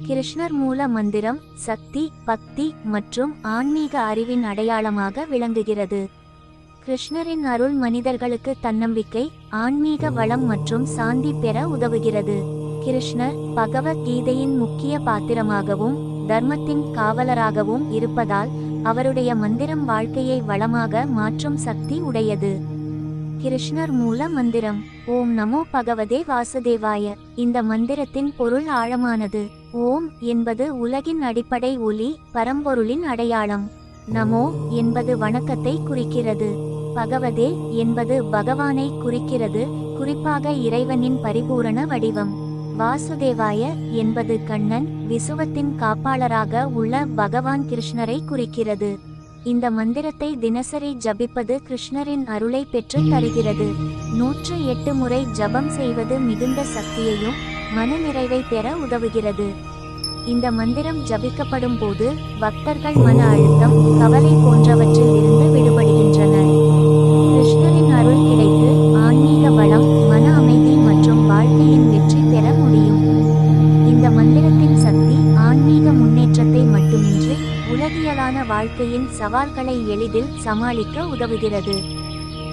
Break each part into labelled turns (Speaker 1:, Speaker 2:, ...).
Speaker 1: கிருஷ்ணர் மூல மந்திரம் சக்தி பக்தி மற்றும் ஆன்மீக அறிவின் அடையாளமாக விளங்குகிறது. கிருஷ்ணரின் அருள் மனிதர்களுக்கு தன்னம்பிக்கை ஆன்மீக வளம் மற்றும் சாந்தி பெற உதவுகிறது. கிருஷ்ணர் பகவத்கீதையின் முக்கிய பாத்திரமாகவும் தர்மத்தின் காவலராகவும் இருப்பதால் அவருடைய மந்திரம் வாழ்க்கையை வளமாக மாற்றும் சக்தி உடையது. கிருஷ்ணர் மூல மந்திரம். ஓம் நமோ பகவதே வாசுதேவாய. இந்த மந்திரத்தின் பொருள் ஆழமானது. ஓம் என்பது உலகின் அடிப்படை ஒலி பரம்பொருளின் அடையாளம். நமோ என்பது வணக்கத்தை குறிக்கிறது. பகவதே என்பது பகவானை குறிக்கிறது குறிப்பாக இறைவனின் பரிபூரண வடிவம். வாசுதேவாய என்பது கண்ணன் விசுவத்தின் காப்பாளராக உள்ள பகவான் கிருஷ்ணரை குறிக்கிறது. இந்த மந்திரத்தை தினசரி ஜபிப்பது கிருஷ்ணரின் அருளை பெற்று தருகிறது. நூற்று எட்டு முறை ஜபம் செய்வது மிகுந்த சக்தியையும் மன நிறைவை பெற உதவுகிறது. இந்த மந்திரம் ஜபிக்கப்படும் போது பக்தர்கள் மன அழுத்தம் கவலை போன்றவற்றில் இருந்து விடுபடுகின்றனர். கிருஷ்ணரின் அருள் கிடைத்து ஆன்மீக வளம் மன அமைதி மற்றும் வாழ்க்கையின் வெற்றி பெற முடியும். இந்த மந்திரத்தின் சக்தி ஆன்மீக முன்னேற்றத்தை மட்டுமின்றி உலகியலான வாழ்க்கையின் சவால்களை எளிதில் சமாளிக்க உதவுகிறது.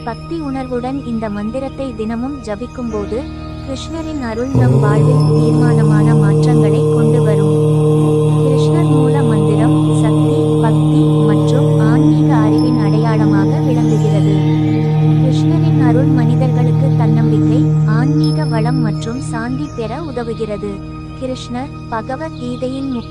Speaker 1: பக்தி உணர்வுடன் இந்த மந்திரத்தை தினமும் ஜபிக்கும்போது கிருஷ்ணரின் அருள் நம் வாழ்வில் தீர்மானமான மாற்றங்களை கொண்டு வரும். கிருஷ்ணர் மூல மந்திரம் சக்தி பக்தி மற்றும் ஆன்மீக அறிவின் அடையாளமாக விளங்குகிறது. கிருஷ்ணரின் அருள் மனிதர்களுக்கு தன்னம்பிக்கை ஆன்மீக வளம் மற்றும் சாந்தி பெற உதவுகிறது. கிருஷ்ணர் பகவத்கீதையின் முக்கிய